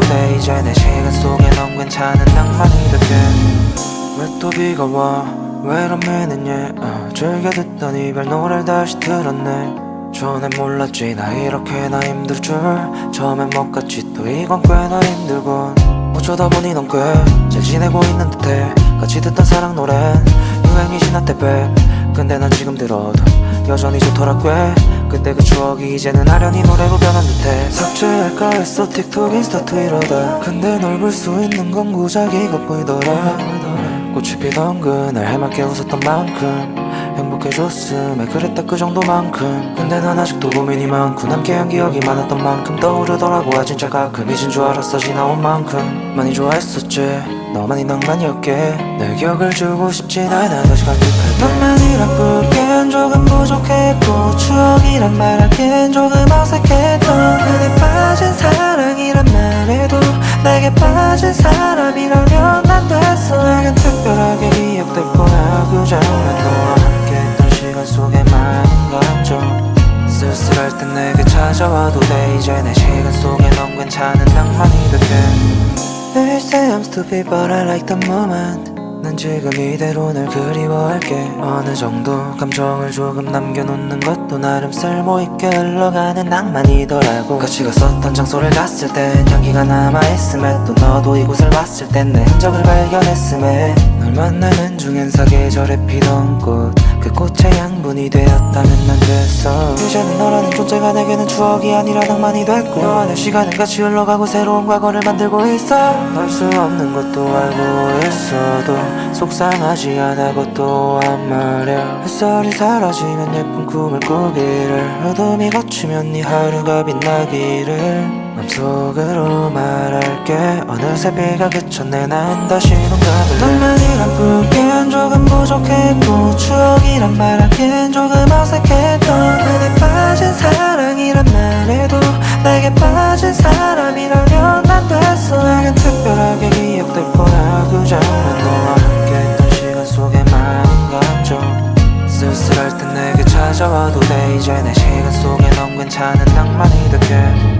돼. 이제 내 시간 속에 넌 괜찮은 낭만이 될게 왜또 비가 와왜 이러면은 얘 어, 즐겨 듣던 이별 노래를 다시 들었네. 전엔 몰랐지 나 이렇게나 힘들 줄. 처음엔 못 갔지 또 이건 꽤나 힘들군. 어쩌다 보니 넌 꽤잘 지내고 있는 듯해. 같이 듣던 사랑 노래 유행이지 나때 백. 근데 난 지금 들어도 여전히 좋더라 꽤 그때 그 추억이 이제는 아련히 노래로 변한 듯해. 삭제할까 했어 틱톡 인스타 트위터다. 근데 널 볼 수 있는 건 고작 이것뿐이더라. 꽃이 피던 그날 해맑게 웃었던 만큼 행복해졌음에 그랬다 그 정도만큼. 근데 난 아직도 고민이 많고 남게한 기억이 많았던 만큼 떠오르더라고. 아 진짜 가끔 잊은 줄 알았어 지나온 만큼. 많이 좋아했었지. 너만이 낭만이었게 내 기억을 주고 싶진 않아. 다시 간직할게 너만이란 부르기엔 조금 부족했고 추억이란 말하기엔 조금 어색했던 그대 빠진 사랑이란 말에도 내게 빠진 사람이라면 난 됐어. 내겐 특별하게 기억될 거야. 너와 함께했던 시간 속에 많은 감정 쓸쓸할 땐 내게 찾아와도 돼. 이제 내 시간 속에 넌 괜찮은 낭만이 될게 They say I'm stupid but I like the moment. 난 지금 이대로 널 그리워할게. 어느 정도 감정을 조금 남겨놓는 것도 나름 쓸모있게 흘러가는 낭만이더라고. 같이 갔었던 장소를 갔을 땐 향기가 남아있음에 또 너도 이곳을 왔을 땐 내 흔적을 발견했음에. 널 만나는 중엔 사계절에 피던 꽃. 그 꽃의 양분이 되었다면 난 됐어. 이제는 너라는 존재가 내게는 추억이 아니라 낭만이 됐고 너와 내 시간은 같이 흘러가고 새로운 과거를 만들고 있어. 할수 없는 것도 알고 있어도 속상하지 않아 또한 말야 햇살이 사라지면 예쁜 꿈을 꾸기를 어둠이 걷히면 네 하루가 빛나기를 맘속으로 말할게. 어느새 비가 그쳤네. 난 다시 눈 감을래 너만이란 부르기엔 조금 부족했고 추억이란 말하기 엔 조금 어색했던 그대 빠진 사랑이란 말에도 내게 빠진 사람이라면 난 됐어. 내겐 특별하게 기억될 거야 그저 난 너와 함께했던 시간 속에 많은 감정 쓸쓸할 땐 내게 찾아와도 돼. 이제 내 시간 속에 넌 괜찮은 낭만이 될게